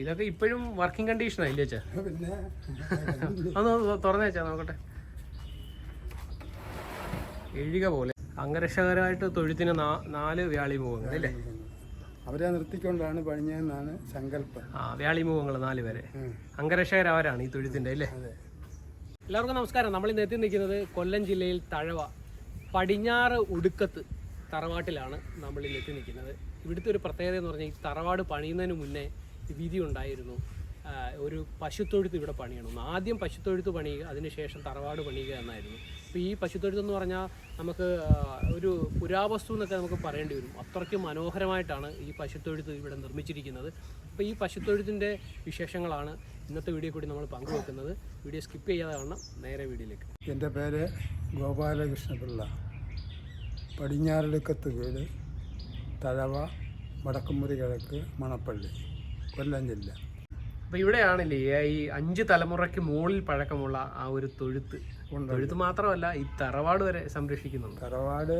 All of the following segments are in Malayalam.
ഇതൊക്കെ ഇപ്പോഴും വർക്കിംഗ് കണ്ടീഷൻ ആയില്ലേ അച്ഛാ? പിന്നെ. അതൊന്ന് തുറന്നു നോക്കട്ടെ. എഴുക പോലെ അംഗരക്ഷകരായിട്ട് തൊഴുത്തിന് നാല് വ്യാളിമുഖങ്ങൾ അല്ലേ അവരെ നിർത്തിക്കൊണ്ടാണ് പണിഞ്ഞതെന്നാണ് സങ്കല്പം. ആ വ്യാളിമുഖങ്ങൾ നാല് പേരെ. അംഗരക്ഷകരവരാണ് ഈ തൊഴുത്തിന്റെ അല്ലേ എല്ലാവർക്കും നമസ്കാരം. നമ്മൾ ഇന്ന് എത്തി നിൽക്കുന്നത് കൊല്ലം ജില്ലയിൽ തഴവ പടിഞ്ഞാറ് ഉടുക്കത്ത് തറവാട്ടിലാണ് നമ്മൾ ഇന്ന് എത്തി നിൽക്കുന്നത്. ഇവിടുത്തെ ഒരു പ്രത്യേകത എന്ന് പറഞ്ഞാൽ ഈ തറവാട് പണിയുന്നതിന് മുന്നേ വിധി ഉണ്ടായിരുന്നു ഒരു പശുത്തൊഴുത്ത് ഇവിടെ പണിയണം. ആദ്യം പശുത്തൊഴുത്ത് പണിയുക അതിനുശേഷം തറവാട് പണിയുക എന്നായിരുന്നു. അപ്പോൾ ഈ പശുത്തൊഴുത്ത് എന്ന് പറഞ്ഞാൽ നമുക്ക് ഒരു പുരാവസ്തു എന്നൊക്കെ നമുക്ക് പറയേണ്ടി വരും. അത്രയ്ക്ക് മനോഹരമായിട്ടാണ് ഈ പശുത്തൊഴുത്ത് ഇവിടെ നിർമ്മിച്ചിരിക്കുന്നത്. അപ്പോൾ ഈ പശുത്തൊഴുത്തിന്റെ വിശേഷങ്ങളാണ് ഇന്നത്തെ വീഡിയോ കൂടി നമ്മൾ പങ്കുവെക്കുന്നത്. വീഡിയോ സ്കിപ്പ് ചെയ്യാതെ കാണണം. നേരെ വീഡിയോയിലേക്ക്. എന്റെ പേര് ഗോപാലകൃഷ്ണപിള്ള. പടിഞ്ഞാറടുക്കത്ത് വീട് തഴവ വടക്കുമുറി കിഴക്ക് മണപ്പള്ളി. കൊല്ലം ജില്ല അപ്പോൾ ഇവിടെയാണില്ലേ ഈ അഞ്ച് തലമുറയ്ക്ക് മുകളിൽ പഴക്കമുള്ള ആ ഒരു തൊഴുത്ത്. തൊഴുത്ത് മാത്രമല്ല ഈ തറവാട് വരെ സംരക്ഷിക്കുന്നുണ്ട്. തറവാട്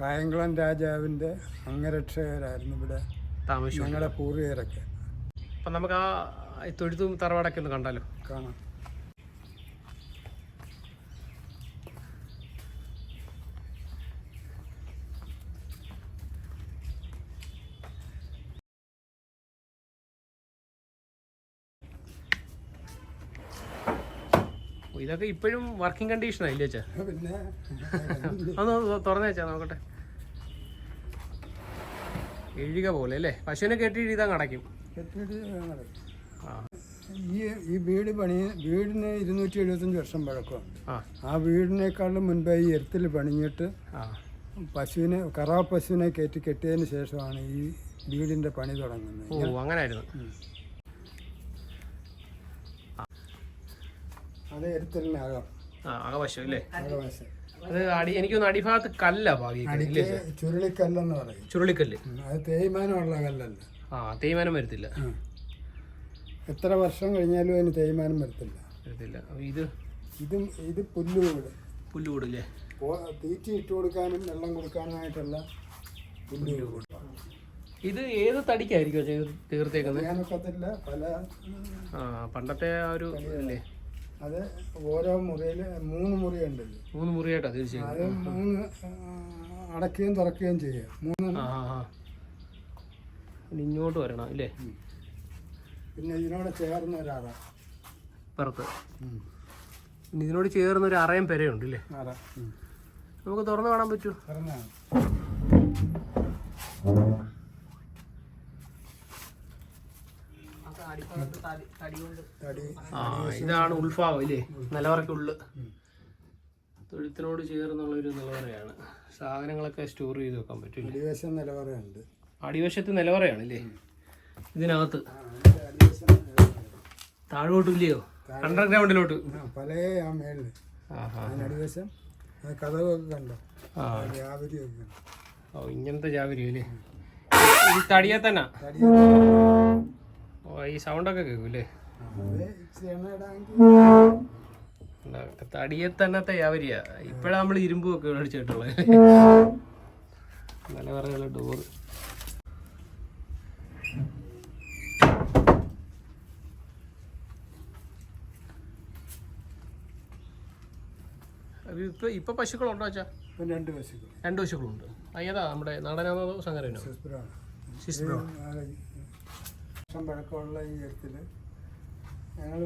കായംകുളം രാജാവിന്റെ അംഗരക്ഷകരായിരുന്നു ഇവിടെ താമസിച്ചു ഞങ്ങളുടെ പൂർവികരൊക്കെ. അപ്പം നമുക്ക് ആ തൊഴുത്തും തറവാടൊക്കെ ഒന്ന് കണ്ടാലോ? കാണാം. ഇതൊക്കെ ഇപ്പോഴും വർക്കിംഗ് കണ്ടീഷൻ ആയില്ലേ അച്ഛാ? പിന്നെ? അതൊന്ന് തുറന്നു വെച്ചാൽ നോക്കട്ടെ. എഴുക പോലെ അല്ലേ? പശുവിനെ കെട്ടി എഴുതാൻ കടക്കും കെട്ടിയിട്ട് ഞങ്ങൾ ആ. ഈ ഈ വീട് പണി വീടിന് ഇരുന്നൂറ്റി എഴുപത്തഞ്ച് വർഷം പഴക്കമുണ്ട് ആ. വീടിനേക്കാളും മുൻപേ ഈ എരുത്തിൽ പണിഞ്ഞിട്ട് പശുവിനെ കറാ പശുവിനെ കയറ്റി കെട്ടിയതിന് ശേഷമാണ് ഈ വീടിന്റെ പണി തുടങ്ങുന്നത്. ഓ അങ്ങനായിരുന്നു. അത് എരുത്തലിനകം ആ ആകെ പശു അല്ലേ? അകവശം. അത് അടി എനിക്കൊന്ന് അടിഭാഗത്ത് കല്ല അടിക്ക് ചുരുളിക്കല്ലെന്ന് പറയും. ചുരുളിക്കല്ല്? ഉം, അത് തേയ്മാനമുള്ള കല്ലല്ല. ആ തേയ്മാനം വരത്തില്ല. ഉം. എത്ര വർഷം കഴിഞ്ഞാലും അതിന് തേയ്മാനം വരത്തില്ല. വരത്തില്ല. ഇത് ഇതും ഇത് പുല്ലുകൂട് പുല്ലുകൂടില്ലേ പോ- തീറ്റി ഇട്ട് കൊടുക്കാനും വെള്ളം കൊടുക്കാനുമായിട്ടുള്ള പുല്ലുകൂട് ഇത് ഏത് തടിക്കായിരിക്കും ചെയ്ത് തീർത്തേക്കുന്നത്? ഞാനൊക്കത്തില്ല പല ആ പണ്ടത്തെ ആ ഒരു ഇല്ലേ? അത് ഓരോ മുറിയിൽ മൂന്ന് മുറി ഉണ്ട് മൂന്ന് മുറിയായിട്ടാ തീർച്ചയായും. അത് മൂന്ന് അടക്കുകയും തുറക്കുകയും ചെയ്യാം മൂന്ന് ആ ഇങ്ങോട്ട് വരണം അല്ലേ പിന്നെ ഇതിനോട് ചേർന്ന ഒരാറ പുറത്ത്. പിന്നെ ഇതിനോട് ചേർന്ന ഒരു അറയും പെരയുണ്ട് അല്ലേ അറ. നമുക്ക് തുറന്ന് കാണാൻ പറ്റുമോ? പറഞ്ഞാണ് ആ ഇതാണ് ഉൾഫാവ് ഇല്ലേ? നിലവറയ്ക്കുള്ളു. തൊഴുത്തിനോട് ചേർന്നുള്ള ഒരു നിലവറയാണ്. സാധനങ്ങളൊക്കെ സ്റ്റോർ ചെയ്ത് വെക്കാൻ പറ്റും അടിവശം നിലവറയുണ്ട്. അടിവശത്ത് നിലവറയാണ് ഇല്ലേ? ഇതിനകത്ത്. താഴോട്ട് ഇല്ലയോ അണ്ടർഗ്രൗണ്ടിലോട്ട്. ആ, പല ആ മേളിൽ ആ ആ അടിവശം കഥകൊക്കെ കണ്ടോ? ആ. വ്യാപരിയൊക്കെ കണ്ടോ? ഓ ഇങ്ങനത്തെ ജാവരി അല്ലേ തടിയെ തന്നെ. ഈ സൗണ്ടൊക്കെ കേൾക്കൂലേ തടിയെ തന്നെ തയ്യാവരിയ ഇപ്പഴാ നമ്മൾ ഇരുമ്പ് ഒക്കെ മേടിച്ചിട്ടുള്ളത് നിലവറകളെ ഡോറ് ഇപ്പൊ ഇപ്പൊ പശുക്കളുണ്ടോ വെച്ചാ രണ്ട് പശുക്കൾ. രണ്ട് പശുക്കളുണ്ട്. അയ്യതാ നമ്മുടെ നാടനാണോ സങ്കരനോ ശിസ്ബ്രോ വർഷം പഴക്കമുള്ള ഈ എഴുത്തിൽ ഞങ്ങൾ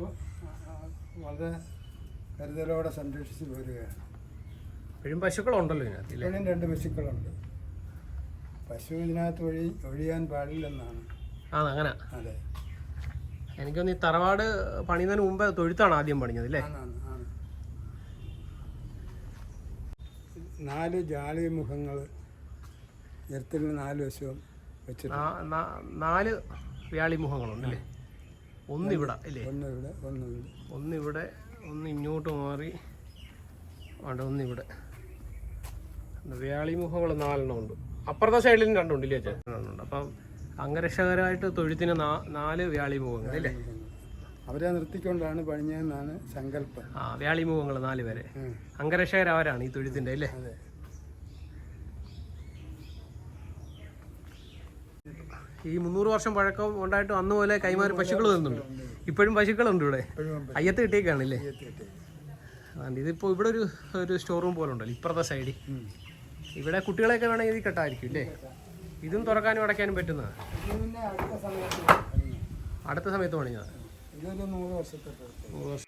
വളരെ കരുതലോടെ സംരക്ഷിച്ച് വരികയാണ് ഇപ്പോഴും പശുക്കളുണ്ടല്ലോ ഇതിനകത്ത് ഇപ്പോഴും രണ്ട് പശുക്കളുണ്ട്. പശു ഇതിനകത്ത് ഒഴി ഒഴിയാൻ പാടില്ലെന്നാണ്. ആ അങ്ങനെ. അതെ. എനിക്കൊന്ന് ഈ തറവാട് പണിയുന്നതിന് മുമ്പ് തൊഴുത്താണ് ആദ്യം പണിഞ്ഞത് അല്ലേ നാല് ജാളി മുഖങ്ങൾ എരുത്തിന് നാല് വശവും വെച്ചിട്ട് നാ- നാ- നാല് വ്യാളി മുഖങ്ങളുണ്ട് അല്ലേ? ഒന്നിവിടെ അല്ലേ? ഒന്നിവിടെ ഒന്നിവിടെ. ഒന്നിവിടെ ഒന്ന് ഇങ്ങോട്ട് മാറി വേണ്ട ഒന്നിവിടെ. വ്യാളി മുഖങ്ങൾ നാലെണ്ണം ഉണ്ട്. അപ്പുറത്തെ സൈഡിലും രണ്ടുണ്ട് ഇല്ലേ ചേച്ചി രണ്ടുണ്ട്. അപ്പം അംഗരക്ഷകരായിട്ട് തൊഴുത്തിന് നാല് വ്യാളി മുഖങ്ങൾ അല്ലേ? അവരെ നിർത്തിക്കൊണ്ടാണ് പണിഞ്ഞതെന്നാണ് സങ്കല്പം. ആ വ്യാളി മുഖങ്ങൾ നാല് പേരെ. അംഗരക്ഷകരവരാണ് ഈ തൊഴുത്തിന്റെ അല്ലേ അതെ ഈ മുന്നൂറ് വർഷം പഴക്കം ഉണ്ടായിട്ട് അന്ന് പോലെ കൈമാറി പശുക്കൾ തന്നുണ്ട് ഇപ്പോഴും പശുക്കളുണ്ട് ഇവിടെ. അയ്യത്ത് കിട്ടിയേക്കാണല്ലേ? ഇതിപ്പോ ഇതിപ്പോൾ ഇവിടെ ഒരു ഒരു സ്റ്റോർ റൂം പോലെ ഉണ്ടല്ലോ ഇപ്പുറത്തെ സൈഡിൽ ഇവിടെ കുട്ടികളെയൊക്കെ വേണമെങ്കിൽ ഇത് കെട്ടായിരിക്കും അല്ലേ? ഇതും തുറക്കാനും അടയ്ക്കാനും പറ്റുന്നതാണ് അടുത്ത സമയത്ത് പണിഞ്ഞതാണ്. നൂറ് വർഷത്തെ